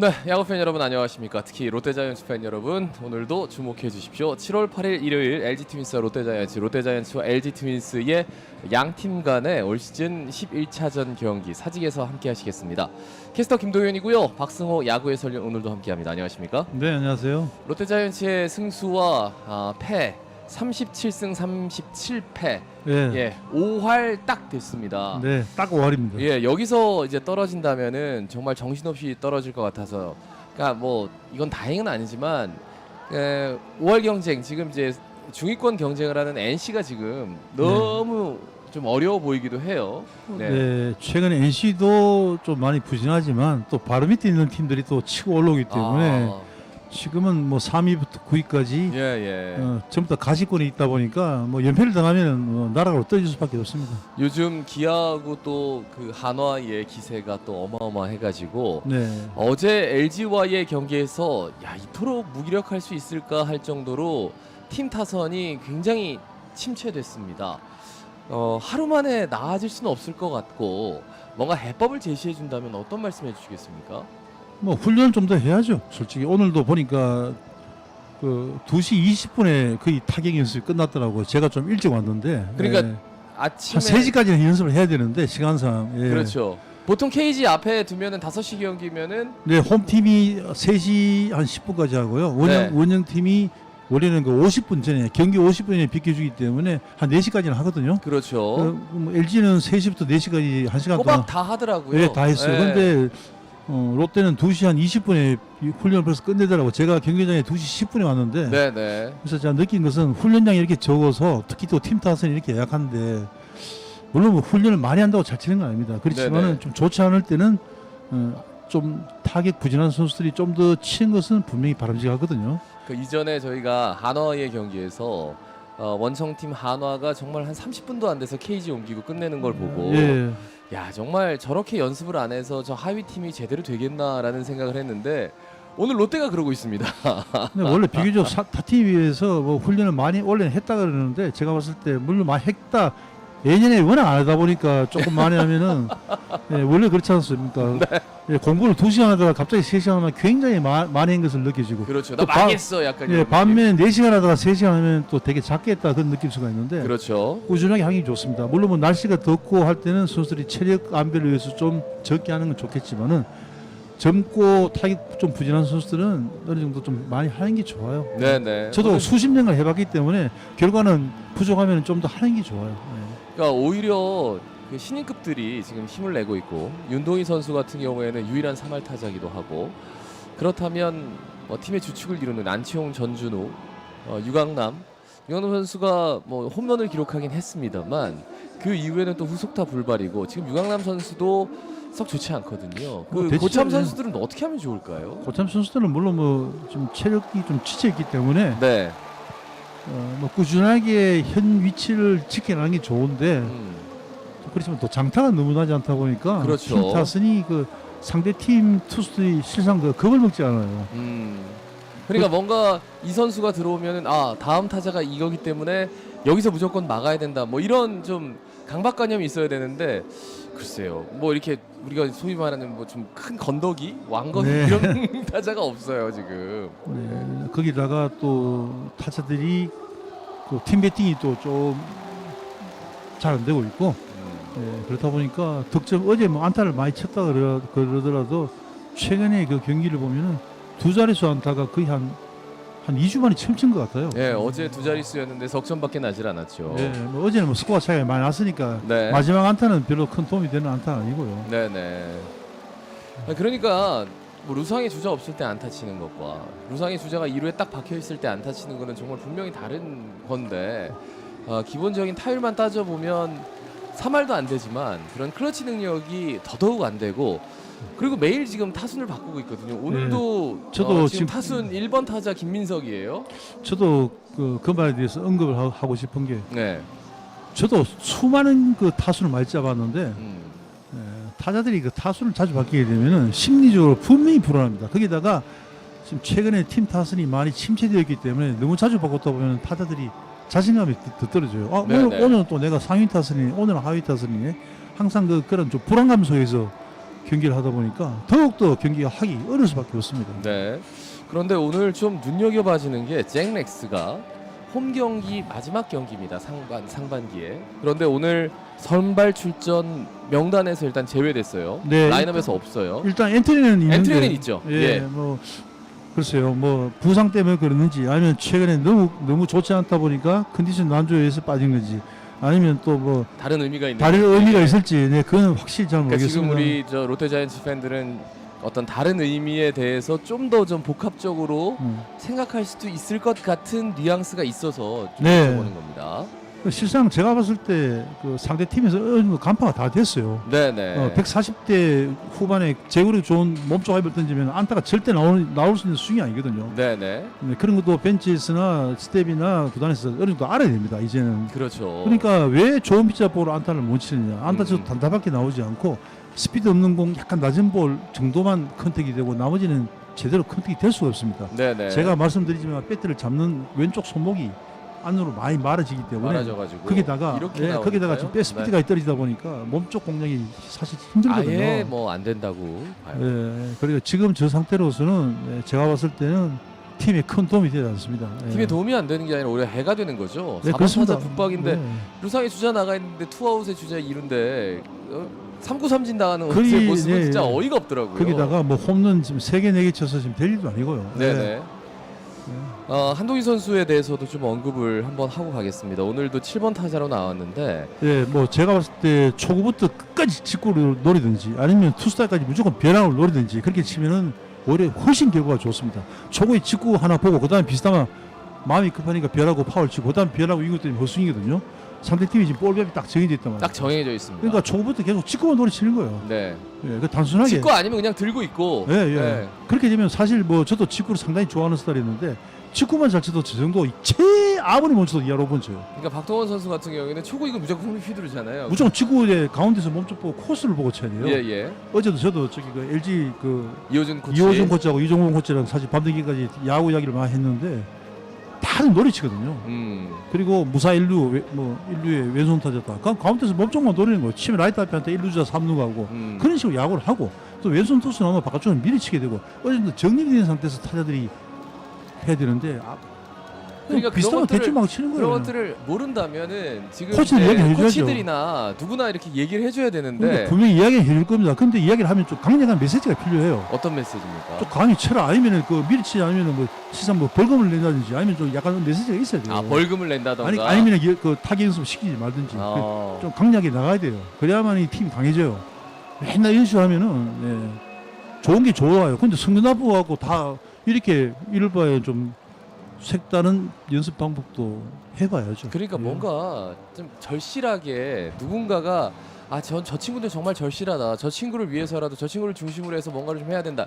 네, 야구 팬 여러분 안녕하십니까? 특히 롯데자이언츠 팬 여러분 오늘도 주목해 주십시오. 7월 8일 일요일 LG 트윈스와 롯데자이언츠, 롯데자이언츠와 LG 트윈스의 양 팀 간의 올 시즌 11차전 경기 사직에서 함께 하시겠습니다. 캐스터 김동현이고요. 박승호 야구의 설련 오늘도 함께합니다. 안녕하십니까? 네 안녕하세요. 롯데자이언츠의 승수와 아, 패 37승 37패 예, 예, 5활 딱 됐습니다. 네, 딱 5할입니다. 예, 여기서 이제 떨어진다면은 정말 정신없이 떨어질 것 같아서, 그러니까 뭐 이건 다행은 아니지만, 에, 5월 경쟁 지금 이제 중위권 경쟁을 하는 NC가 지금 너무 좀 어려워 보이기도 해요. 네. 네. 최근에 NC도 좀 많이 부진하지만 또 바로 밑에 있는 팀들이 또 치고 올라오기 때문에 아, 지금은 뭐 3위부터 9위까지 예, 예. 어, 전부 다 가시권에 있다 보니까 뭐 연패를 당하면 뭐 나라가 떨어질 수밖에 없습니다. 요즘 기아하고 또 그 한화의 기세가 또 어마어마해가지고 네, 어제 LG와의 경기에서 야 이토록 무기력할 수 있을까 할 정도로 팀 타선이 굉장히 침체됐습니다. 어, 하루 만에 나아질 수는 없을 것 같고 뭔가 해법을 제시해 준다면 어떤 말씀해 주시겠습니까? 뭐 훈련 좀 더 해야죠. 솔직히 오늘도 보니까 그 2시 20분에 거의 타격 연습이 끝났더라고요. 제가 좀 일찍 왔는데 그러니까 예. 아침에 한 3시까지는 연습을 해야 되는데 시간상 예. 그렇죠. 보통 케이지 앞에 두면은 5시 경기면은 네, 홈팀이 3시 한 10분까지 하고요. 원형, 네. 원형 팀이 원래는 그 50분 전에, 경기 50분 전에 비켜주기 때문에 한 4시까지는 하거든요. 그렇죠. 어, 뭐 LG는 3시부터 4시까지 1시간 동안 꼬박 다 하더라고요. 네, 다 했어요. 예. 근데 어, 롯데는 2시 한 20분에 훈련을 벌써 끝내더라고. 제가 경기장에 2시 10분에 왔는데 네, 네. 그래서 제가 느낀 것은 훈련량이 이렇게 적어서 특히 또 팀 타선이 이렇게 약한데 물론 뭐 훈련을 많이 한다고 잘 치는 건 아닙니다. 네네. 그렇지만은 좀 좋지 않을 때는 어, 좀 타격 부진한 선수들이 좀 더 치는 것은 분명히 바람직하거든요. 그 이전에 저희가 한화의 경기에서 어, 원청팀 한화가 정말 한 30분도 안 돼서 케이지 옮기고 끝내는 걸 보고 예. 야 정말 저렇게 연습을 안 해서 저 하위 팀이 제대로 되겠나라는 생각을 했는데 오늘 롯데가 그러고 있습니다. 근데 원래 비교적 사, 타팀에 비해서 뭐 훈련을 많이 원래는 했다 그러는데 제가 봤을 때 물론 많이 했다 예년에 워낙 안 하다 보니까 조금 많이 하면은 예, 원래 그렇지 않습니까? 예, 공부를 두 시간 하다가 갑자기 세 시간 하면 굉장히 마, 많이 한 것을 느껴지고 그렇죠. 나또 바- 많이 했어 약간 예, 이런 느낌. 반면 네 시간 하다가 세 시간 하면 또 되게 작게 했다 그런 느낄 수가 있는데 그렇죠. 꾸준하게 하기 좋습니다. 물론 뭐 날씨가 덥고 할 때는 선수들이 체력 안배를 위해서 좀 적게 하는 건 좋겠지만은 젊고 타격 좀 부진한 선수들은 어느 정도 좀 많이 하는 게 좋아요. 네네. 저도 오늘 수십 년을 해봤기 때문에 결과는 부족하면 좀 더 하는 게 좋아요. 그러니까 오히려 그 신인급들이 지금 힘을 내고 있고 윤동희 선수 같은 경우에는 유일한 3할 타자기도 하고 그렇다면 뭐 팀의 주축을 이루는 안치홍, 전준우, 어, 유강남 유강남 선수가 뭐 홈런을 기록하긴 했습니다만 그 이후에는 또 후속타 불발이고 지금 유강남 선수도 썩 좋지 않거든요. 그뭐 고참 선수들은 어떻게 하면 좋을까요? 고참 선수들은 물론 뭐 좀 체력이 좀 지쳐 있기 때문에 네. 어, 뭐 꾸준하게 현 위치를 지켜나가는 게 좋은데 음, 그렇지만 또 장타가 너무 나지 않다 보니까 그렇죠. 팀 타선이 그 상대 팀 투수들이 실상 그 겁을 먹지 않아요. 음. 그러니까 뭔가 이 선수가 들어오면은 아 다음 타자가 이거기 때문에 여기서 무조건 막아야 된다. 뭐 이런 좀 강박관념이 있어야 되는데 글쎄요. 뭐 이렇게 우리가 소위 말하는 뭐 좀 큰 건더기, 왕건이 네. 이런 타자가 없어요 지금. 네, 거기다가 또 타자들이 그팀 배팅이 또 좀 잘 안 되고 있고 음. 네, 그렇다 보니까 득점 어제 뭐 안타를 많이 쳤다 그러, 그러더라도 최근에 그 경기를 보면은 두 자릿수 안타가 거의 한 한 2주 만에 처음 친것 같아요. 네 어제 두 자릿수였는데 석점밖에 나질 않았죠. 네, 뭐 어제는 뭐 스코어 차이가 많이 났으니까 네. 마지막 안타는 별로 큰 도움이 되는 안타는 아니고요. 네 네. 아, 그러니까 뭐 루상의 주자 없을 때 안타 치는 것과 루상의 주자가 2루에 딱 박혀 있을 때 안타 치는 거는 정말 분명히 다른 건데 아, 기본적인 타율만 따져 보면 3할도 안 되지만 그런 클러치 능력이 더더욱 안 되고 그리고 매일 지금 타순을 바꾸고 있거든요. 오늘도 네. 저도 어, 지금 지금- 타순 1번 타자 김민석이에요. 저도 그, 그 말에 대해서 언급을 하- 하고 싶은 게 네. 저도 수많은 그 타수를 많이 잡았는데 음. 예, 타자들이 그 타수를 자주 바뀌게 되면은 심리적으로 분명히 불안합니다. 거기다가 지금 최근에 팀 타선이 많이 침체되었기 때문에 너무 자주 바꿨다 보면 타자들이 자신감이 더, 더 떨어져요. 아, 네네. 오늘, 오늘은 또 내가 상위 타선이 오늘은 하위 타선이네. 항상 그 그런 좀 불안감 속에서 경기를 하다 보니까 더욱더 경기가 하기 어려울 수밖에 없습니다. 네. 그런데 오늘 좀 눈여겨봐지는 게 잭렉스가 홈 경기 마지막 경기입니다. 상반 상반기에. 그런데 오늘 선발 출전 명단에서 일단 제외됐어요. 네. 라인업에서 없어요. 일단 엔트리는 있는데 엔트리는 있죠. 예, 예. 뭐 글쎄요, 뭐 부상 때문에 그러는지 아니면 최근에 너무 너무 좋지 않다 보니까 컨디션 난조에서 빠진 건지 아니면 또 뭐 다른 의미가 있는. 다른. 의미가 예. 있을지 네 그건 확실히 잘 그러니까 모르겠습니다. 지금 우리 저 롯데자이언츠 팬들은 어떤 다른 의미에 대해서 좀 더 좀 복합적으로 음. 생각할 수도 있을 것 같은 뉘앙스가 있어서 좀 네. 여쭤보는 겁니다. 그 실상 제가 봤을 때 그 상대 팀에서 어느 정도 간파가 다 됐어요. 네네. 어, 140대 후반에 제구력 좋은 몸쪽 화입을 던지면 안타가 절대 나올, 나올 수 있는 스윙이 아니거든요. 네네. 네, 그런 것도 벤치에서나 스텝이나 구단에서 어느 정도 알아야 됩니다. 이제는. 그렇죠. 그러니까 왜 좋은 피자 볼로 안타를 못 치느냐. 안타 저 음. 단타밖에 나오지 않고 스피드 없는 공 약간 낮은 볼 정도만 컨택이 되고 나머지는 제대로 컨택이 될 수가 없습니다. 네네. 제가 말씀드리지만 배트를 잡는 왼쪽 손목이 안으로 많이 말아지기 때문에 말아져가지고 거기다가 이렇게 예, 거기다가 나오니까요? 지금 백 스피드가 떨어지다 보니까 몸쪽 공략이 사실 힘들거든요. 아예 뭐 안 된다고 봐요. 예, 그리고 지금 저 상태로서는 예, 제가 봤을 때는 팀에 큰 도움이 되지 않습니다. 예. 팀에 도움이 안 되는 게 아니라 오히려 해가 되는 거죠. 네, 4번 그렇습니다. 타자 북박인데 네. 루상에 주자 나가 있는데 투아웃에 주자 이루인데 어, 3구 삼진 당하는 거의, 제 모습은 네, 진짜 네. 어이가 없더라고요. 거기다가 뭐 홈런 지금 세개네 개 쳐서 지금 될 일도 아니고요. 네네. 예. 어, 한동희 선수에 대해서도 좀 언급을 한번 하고 가겠습니다. 오늘도 7번 타자로 나왔는데 예, 뭐 제가 봤을 때 초구부터 끝까지 직구를 노리든지 아니면 투스타까지 무조건 변화를 노리든지 그렇게 치면은 오히려 훨씬 결과가 좋습니다. 초구에 직구 하나 보고 그다음에 비슷하면 마음이 급하니까 변하고 파울 치고 그다음 변하고 이것 때문에 허스윙이거든요. 상대 팀이 지금 볼맵이 딱 정해져 있단 말이에요. 딱 정해져 있습니다. 그러니까 초구부터 계속 직구만 노리치는 거예요. 네. 예, 그 단순하게 직구 아니면 그냥 들고 있고. 예, 예. 네. 그렇게 되면 사실 뭐 저도 직구를 상당히 좋아하는 스타일이었는데 직구만 잘 쳐도 저 정도 최 아무리 못 쳐도 이하로 번 쳐요. 그러니까 박동원 선수 같은 경우에는 초구 이거 무조건 휘두르잖아요. 무조건 직구에 가운데서 몸쪽 보고 코스를 보고 쳐야 돼요. 예, 예. 어제도 저도 저기 그 LG 그 이호준 코치. 이호준 코치하고 이종범 코치랑 사실 밤늦게까지 야구 이야기를 많이 했는데 다들 노리치거든요. 음. 그리고 무사 일루 외- 뭐 일루에 왼손 타졌다. 그 가운데서 몸쪽만 노리는 거예요. 치면 라이트 앞에한테 일루 주자 삼루 가고 음. 그런 식으로 야구를 하고 또 왼손 투수 나오면 바깥쪽으로 밀어치게 되고 어제도 정리된 상태에서 타자들이 해야 되는데 아, 그러니까 비슷한 거 그런 대충 막 치는 그런 거예요. 것들을 모른다면은 지금 코치는 이제 얘기를 해줘야죠. 코치들이나 누구나 이렇게 얘기를 해줘야 되는데 그러니까 분명히 이야기는 해줄 겁니다. 근데 이야기를 하면 좀 강력한 메시지가 필요해요. 어떤 메시지입니까? 좀 강히 쳐라 아니면은 그 밀치 아니면은 뭐 시선 뭐 벌금을 낸다든지 아니면 좀 약간 메시지가 있어야 돼요. 아 벌금을 낸다던가. 아니 아니면 이- 그 타기 연습 시키지 말든지 그 어. 좀 강력하게 나가야 돼요. 그래야만 이 팀이 강해져요. 맨날 연습하면은 예, 좋은 게 좋아요. 근데 성능 나쁘고 다 이렇게 이럴 바에 좀 색다른 연습 방법도 해봐야죠. 그러니까 예. 뭔가 좀 절실하게 누군가가 아, 전 저 친구들 정말 절실하다. 저 친구를 위해서라도 저 친구를 중심으로 해서 뭔가를 좀 해야 된다.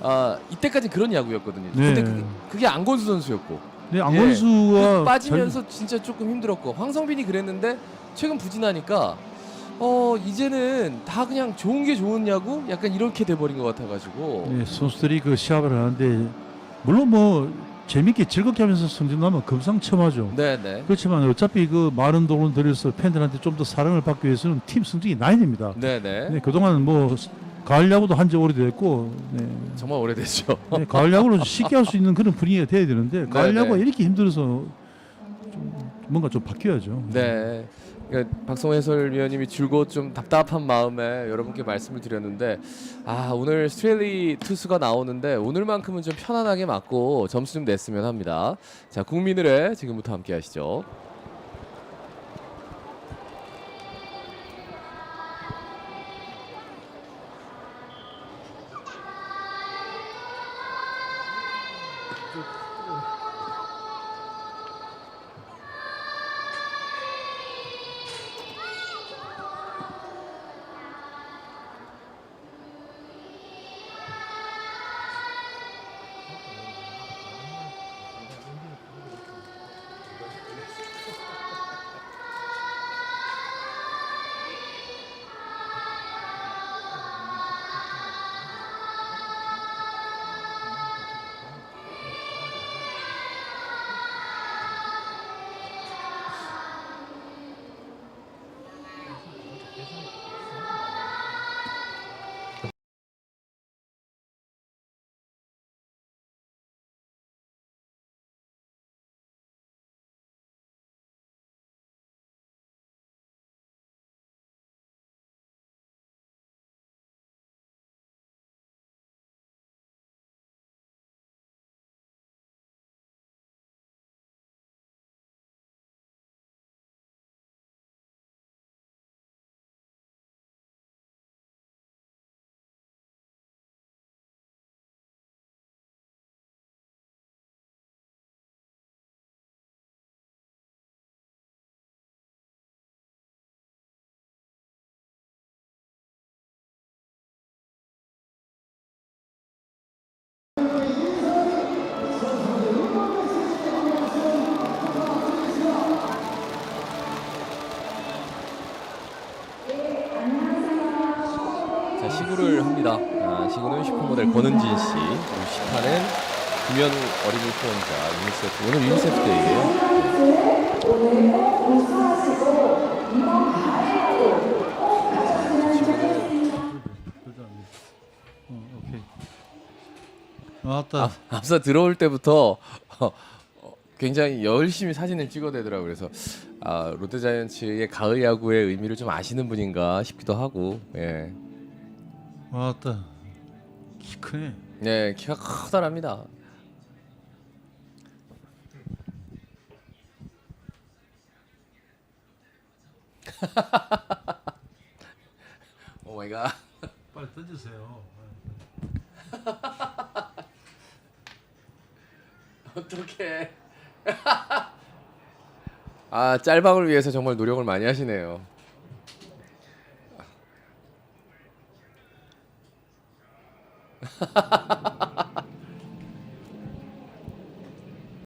아, 이때까지 그런 야구였거든요. 네. 근데 그게, 그게 안건수 선수였고. 네, 안건수가 그 빠지면서 진짜 조금 힘들었고 황성빈이 그랬는데 최근 부진하니까 어 이제는 다 그냥 좋은 게 좋은 야구 약간 이렇게 돼버린 것 같아가지고 네, 선수들이 그 시합을 하는데 물론 뭐 재밌게 즐겁게 하면서 성적 나면 금상첨화죠. 네네 그렇지만 어차피 그 많은 돈을 들여서 팬들한테 좀 더 사랑을 받기 위해서는 팀 성적이 나야 됩니다. 네네 네, 그동안 뭐 가을 야구도 한 지 오래됐고 네, 정말 오래됐죠. 네, 가을 야구를 쉽게 할 수 있는 그런 분위기가 돼야 되는데 가을 네, 야구가 네. 이렇게 힘들어서 좀 뭔가 좀 바뀌어야죠. 네. 그러니까 박성호 해설위원님이 줄곧 좀 답답한 마음에 여러분께 말씀을 드렸는데 아 오늘 스트레일리 투수가 나오는데 오늘만큼은 좀 편안하게 맞고 점수 좀 냈으면 합니다. 자 국민을의 지금부터 함께 하시죠. 자 시구를 합니다. 아, 시구는 슈퍼모델 권은진 씨, 그리고 시타는 김현 어린이 후원자 유니세프 오늘 유니세프. 어, 오케이. 맞다. 앞, 앞서 들어올 때부터 어, 어, 굉장히 열심히 사진을 찍어대더라고요. 그래서 아, 롯데자이언츠의 가을 야구의 의미를 좀 아시는 분인가 싶기도 하고, 예, 맞다. 키 크네. 네 키가 커다랍니다. 오 마이 갓. 빨리 던지세요. 어떡해. 아, 짤방을 위해서 정말 노력을 많이 하시네요.